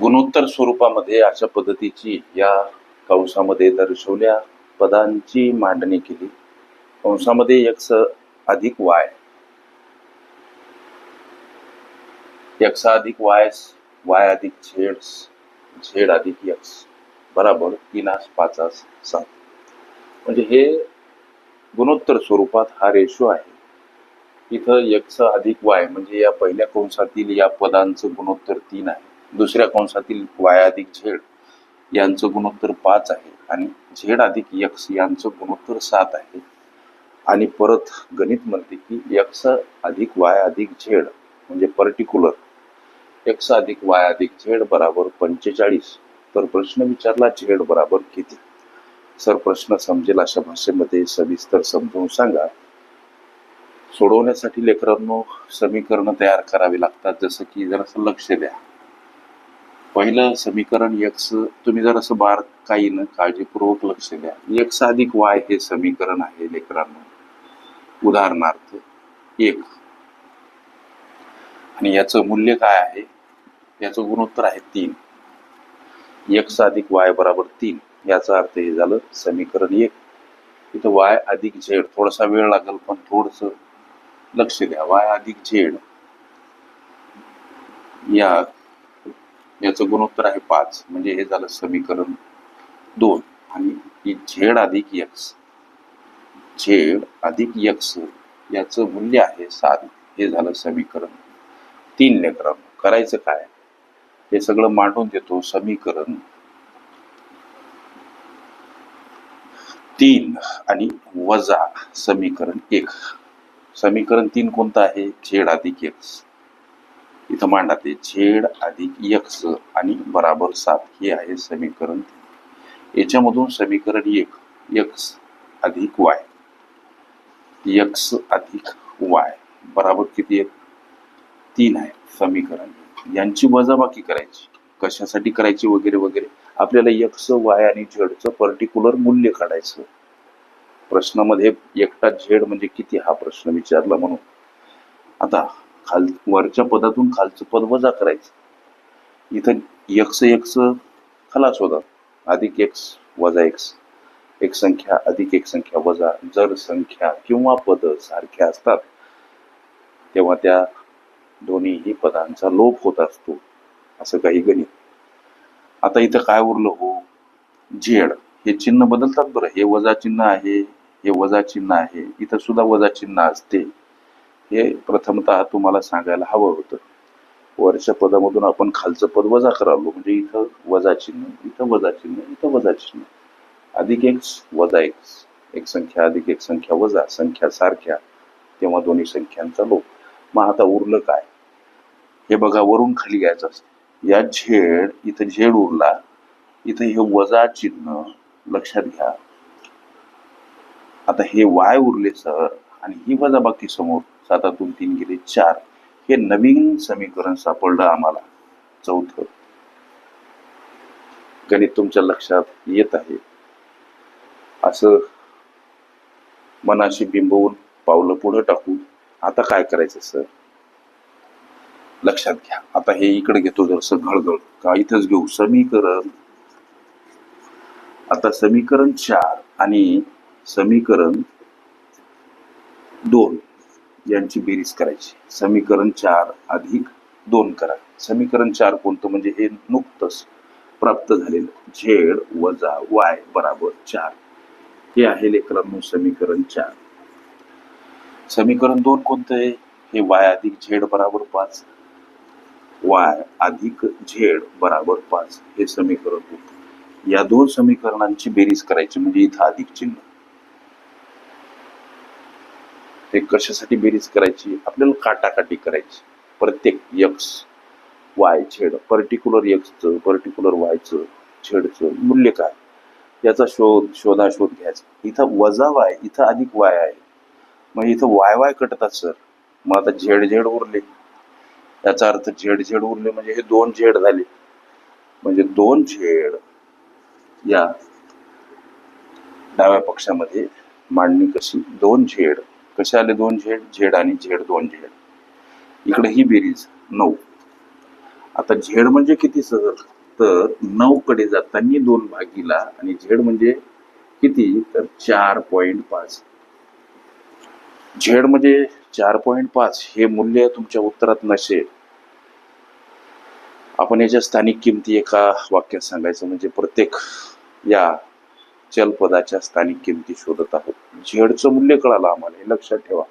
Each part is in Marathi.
गुणोत्तर स्वरूपामध्ये अशा पद्धतीची या कंसामध्ये दर्शवल्या पदांची मांडणी केली. कंसामध्ये एक्स अधिक वाय. यक्ष अधिक वायस वाय अधिक झेड झेड अधिक यक्ष. बराबर तीन आस पाच आस सात. म्हणजे हे गुणोत्तर स्वरूपात हा रेशो आहे. इथं यक्ष अधिक वाय म्हणजे या पहिल्या कंसातील या पदांचं गुणोत्तर तीन आहे. दुसऱ्या कंसातील वाय अधिक झेड यांचं गुणोत्तर पाच आहे आणि झेड अधिक यक्स यांचं गुणोत्तर सात आहे. आणि परत गणित म्हणते की यक्स अधिक वाय अधिक झेड म्हणजे पर्टिक्युलर. एक्स अधिक वाय अधिक झेड बराबर पंचेचाळीस. तर प्रश्न विचारला झेड बराबर किती? सर प्रश्न समजेल अशा भाषेमध्ये सविस्तर समजून सांगा. सोडवण्यासाठी लेकरांनो समीकरणं तयार करावी लागतात. जसं की जरासं लक्ष द्या. पहिलं समीकरण एक्स तुम्ही जर असं बारकाईनं काळजीपूर्वक लक्ष द्या. एक्स अधिक वाय हे समीकरण आहे लेकरांनो. उदाहरणार्थ एक. आणि याचं मूल्य काय आहे? याचं गुणोत्तर आहे तीन. एक्स अधिक वाय बरोबर तीन. याचा अर्थ हे झालं समीकरण एक. इथं वाय अधिक झेड थोडासा वेळ लागेल पण थोडस लक्ष द्या. वाय अधिक झेड या याचं गुणोत्तर आहे पाच. म्हणजे हे झालं समीकरण दोन. आणि ही झेड अधिक यक्स. झेड अधिक यक्स याचं मूल्य आहे सात. हे झालं समीकरण तीन लेकरं करायचं काय? हे सगळं मांडून देतो समीकरण तीन आणि वजा समीकरण एक. समीकरण तीन कोणतं आहे? झेड अधिक एक्स इथं मांडा ते झेड अधिक यक्स आणि बराबर सात हे आहे समीकरण याच्यामधून समीकरण एक यक्स अधिक वाय. यक्स अधिक वाय बराबर किती आहे? तीन आहे समीकरण. यांची वजाबाकी करायची. कशासाठी करायची वगैरे वगैरे. आपल्याला यक्स वाय आणि झेडचं पर्टिक्युलर मूल्य काढायचं. प्रश्नामध्ये एकटा झेड म्हणजे किती हा प्रश्न विचारला म्हणून. आता खाल वरच्या पदातून खालचं पद वजा करायचं. इथं एक्स एक्स खलास होतात अधिक एक्स वजा एक्स एक संख्या अधिक एक संख्या वजा जर संख्या किंवा पद सारख्या असतात तेव्हा त्या दोन्हीही पदांचा लोप होत असतो असं काही गणित. आता इथं काय उरलं हो? झेड. हे चिन्ह बदलतात बरं. हे वजा चिन्ह आहे हे वजा चिन्ह आहे. इथं सुद्धा वजा चिन्ह असते. हे प्रथमतः तुम्हाला सांगायला हवं होतं. वरच्या पदामधून आपण खालचं पद वजा करालो. म्हणजे इथं वजा चिन्ह इथं वजा चिन्ह इथं वजा चिन्ह. अधिक एक्स वजा एक्स एक संख्या अधिक एक संख्या वजा. संख्या सारख्या. तेव्हा दोन्ही संख्यांचा लोक मग आता उरलं काय? हे बघा वरून खाली घ्यायचं असतं. या झेड इथं झेड उरला. इथं हे वजा चिन्ह लक्षात घ्या. आता हे वाय उरले सर. आणि ही वजा बाकी समोर. सातातून तीन गेले चार. हे नवीन समीकरण सापडलं आम्हाला. चौथ. गणित तुमच्या लक्षात येत आहे. असं मनाशी बिंबवून पावलं पुढं टाकून आता काय करायचं सर? लक्षात घ्या. आता हे इकडे घेतो जर घळघळ. का इथंच घेऊ? समीकरण. आता समीकरण चार आणि समीकरण यांची बेरीज करायची. समीकरण चार अधिक दोन करा. समीकरण चार कोणतं? म्हणजे हे नुकतंच प्राप्त झालेलं. झेड वजा वाय बराबर चार. हे आहे लेकरांनो समीकरण चार. समीकरण दोन कोणतं आहे? हे वाय अधिक झेड बराबर पाच. वाय अधिक झेड बराबर पाच. हे समीकरण होतं. या दोन समीकरणांची बेरीज करायची. म्हणजे इथं अधिक चिन्ह. ते कशासाठी बेरीज करायची? आपल्याला काटाकाटी करायची. प्रत्येक यक्स वाय झेड पर्टिक्युलर यक्सचं पर्टिक्युलर वायचं झेडचं मूल्य काय? याचा शोध शोधाशोध घ्यायचा. इथं वजा वाय इथं अधिक वाय आहे. मग इथं वाय वाय कटतात सर. मग आता झेड झेड उरले. याचा अर्थ झेड झेड उरले म्हणजे हे दोन झेड झाले. म्हणजे दोन झेड या डाव्या पक्षामध्ये मांडणी कशी? दोन झेड. कसे आले दोन झेड? झेड आणि झेड दोन झेड. इकडे ही बेरीज नऊ. आता झेड म्हणजे किती सर? तर नऊ कडे जाताना दोन भागीला आणि झेड म्हणजे किती? तर चार पॉइंट पाच. झेड म्हणजे चार पॉइंट पाच हे मूल्य तुमच्या उत्तरात नसेल. आपण याच्या स्थानिक किमती एका वाक्यात सांगायचं म्हणजे प्रत्येक या चलपदाच्या स्थानिक किमती शोधत आहोत. झेडचं मूल्य कळालं आम्हाला. हे लक्षात ठेवा.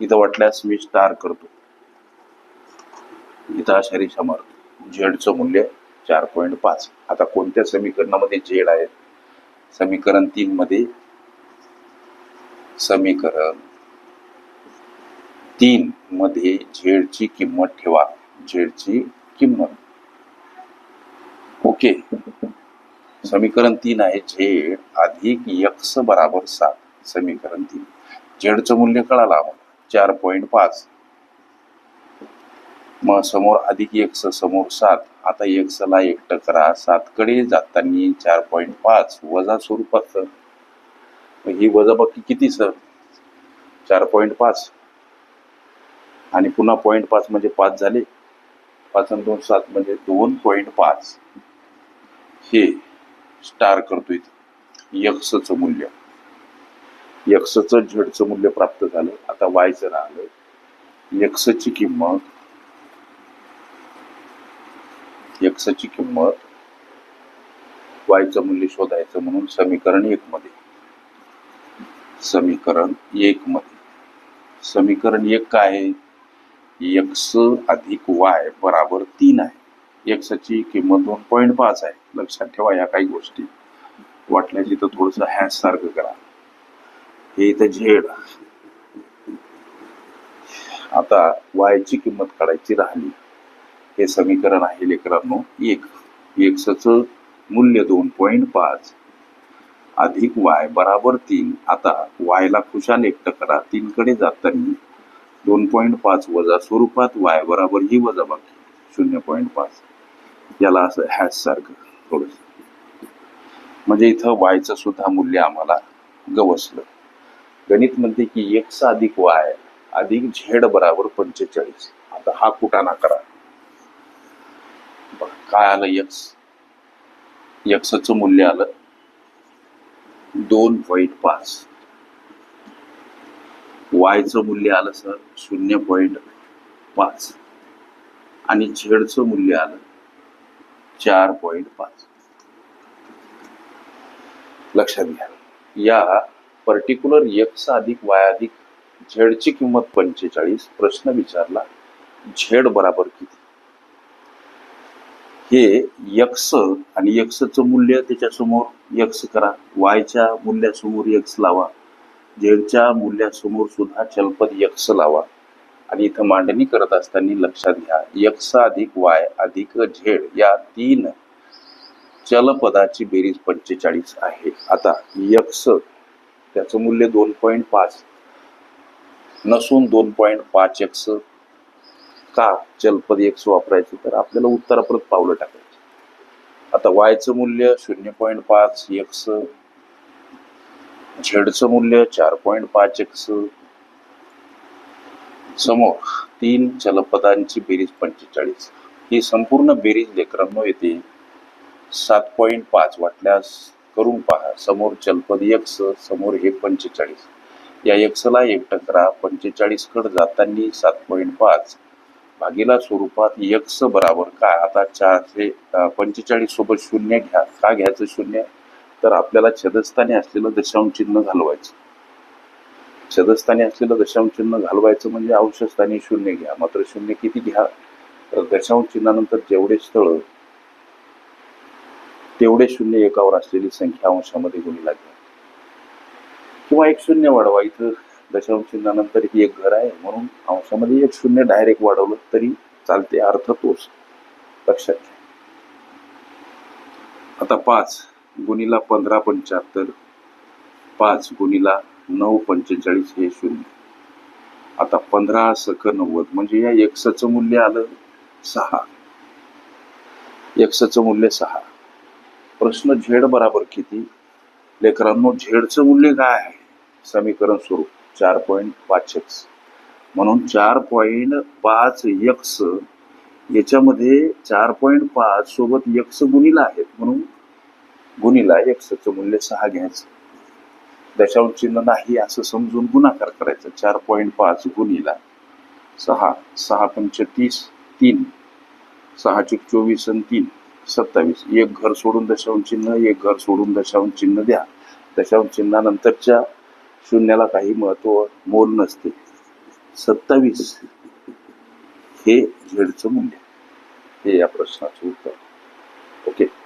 इथं वाटल्यास मी स्टार करतो. इथं अशा रेषा मारतो झेडचं मूल्य चार पॉईंट पाच. आता कोणत्या समीकरणामध्ये झेड आहे? समीकरण तीन मध्ये समीकरण तीन मध्ये झेडची किंमत ठेवा. झेडची किंमत. ओके. समीकरण तीन आहे झेड अधिक यक्स बराबर सात. समीकरण तीन. झेडचं मूल्य कळालं चार पॉईंट पाच. मग समोर अधिक एक्स समोर सात. आता एक्सला एकटं करा. सातकडे जाताना चार पॉईंट पाच. वजा स्वरूपात. ही वजा ही वजाबाकी किती सर चार पॉईंट पाच. आणि पुन्हा पॉईंट पाच म्हणजे पाच झाले. पाच आणि दोन सात म्हणजे दोन पॉईंट पाच. हे स्टार करतो इथे. यक्सचं मूल्य. यक्सचं झेडचं मूल्य प्राप्त झालं. आता वायचं राहिलं यक्षची किंमत यक्षची किंमत वायचं मूल्य शोधायचं म्हणून समीकरण एक मध्ये. समीकरण एक मध्ये. समीकरण एक काय आहे? यक्ष अधिक वाय बराबर तीन आहे. एक्सची किंमत दोन पॉईंट पाच आहे. लक्षात ठेवा या काही गोष्टी. वाटल्याची तर थोडस हॅश सारखं करा. हे इथं झेड. आता वायची किंमत काढायची राहिली. हे समीकरण आहे लेकरांनो एक. एक्सच मूल्य दोन पॉईंट पाच. अधिक वाय बराबर तीन. आता वायला खुशाल एकटं करा. तीन कडे जाताना दोन पॉईंट पाच वजा स्वरूपात वाय बराबर ही वजा बाकी शून्य पॉईंट पाच. याला असं हॅश सारखं थोडस. म्हणजे इथं वायचं सुद्धा मूल्य आम्हाला गवसलं. गणित म्हणते की एक्स अधिक वाय अधिक झेड बराबर पंचेचाळीस. आता हा कुटाणा करा. काय आलं यक्स यक्सचं मूल्य आलं दोन पॉईंट पाच. वायचं मूल्य आलं सर शून्य पॉईंट पाच. आणि झेडचं मूल्य आलं चार पॉईंट पाच. लक्षात घ्या. या पर्टिक्युलर यक्स अधिक वाय अधिक झेडची किंमत पंचेचाळीस. प्रश्न विचारला झेड बराबर किती? हे यक्स आणि यक्सचं मूल्य त्याच्यासमोर यक्स करा. वायच्या मूल्यासमोर यक्स लावा. झेडच्या मूल्यासमोर सुद्धा चलपद यक्स लावा. आणि इथं मांडणी करत असताना लक्षात घ्या यक्स अधिक वाय अधिक झेड या तीन चलपदाची बेरीज पंचेचाळीस आहे. आता यक्स त्याचं मूल्य दोन पॉईंट पाच नसून दोन पॉईंट पाच एक्स का चलपद एक्स वापरायचं? तर आपल्याला उत्तराप्रत पावलं टाकायचं. आता वायचं मूल्य शून्य पॉईंट पाच एक्स झेडचं मूल्य चार पॉईंट पाच एक्स समोर तीन चलपदांची बेरीज पंचेचाळीस. ही संपूर्ण बेरीज लेकरांनो येते. सात पॉईंट पाच वाटल्यास करून पहा. समोर चलपद यक्ष समोर हे पंचेचाळीस. या यक्षला एकटं करा पंचेचाळीस कड जाताना सात पॉईंट पाच. भागीला स्वरूपात यक्ष बराबर काय आता चारशे पंचेचाळीस सोबत शून्य घ्या. का घ्यायचं शून्य? तर आपल्याला छदस्थानी असलेलं दशांश चिन्ह घालवायचं. छदस्थानी असलेलं दशांश चिन्ह घालवायचं म्हणजे अंशस्थानी शून्य घ्या. मात्र शून्य किती घ्या? तर दशांश चिन्हानंतर जेवढे स्थळ तेवढे शून्य एकावर असलेली संख्या अंशामध्ये गुणीला घ्या किंवा एक शून्य वाढवा. इथं दशांश चिन्हानंतर ही एक घर आहे. म्हणून अंशामध्ये एक शून्य डायरेक्ट वाढवलं तरी चालते. अर्थ तोच. लक्षात घ्या. आता पाच गुणीला पंधरा पंच्याहत्तर. पाच गुणीला नऊ पंचेचाळीस हे शून्य. आता पंधरा सख नव्वद म्हणजे या एक्सचं मूल्य आलं सहा. एक्सचं मूल्य सहा. प्रश्न झेड बराबर किती? लेकरांनो झेडचं मूल्य काय आहे? समीकरण स्वरूप चार पॉईंट पाच एक्स. म्हणून चार पॉईंट पाच एक्स याच्यामध्ये चार पॉईंट पाच सोबत यक्स गुणिला आहेत. म्हणून गुणीला एक्सचं मूल्य सहा घ्यायचं. दशांश चिन्ह नाही असं समजून गुणाकार करायचा. चार पॉईंट पाच गुणीला सहा. सहा पंच तीस तीन. सहा चुक चोवीस आणि तीन सत्तावीस. एक घर सोडून दशांश चिन्ह एक घर सोडून दशांश चिन्ह द्या. दशांश चिन्हानंतरच्या शून्याला काही महत्त्व मोल नसते. सत्तावीस हे झेडचं मूल्य. हे या प्रश्नाचं उत्तर. ओके.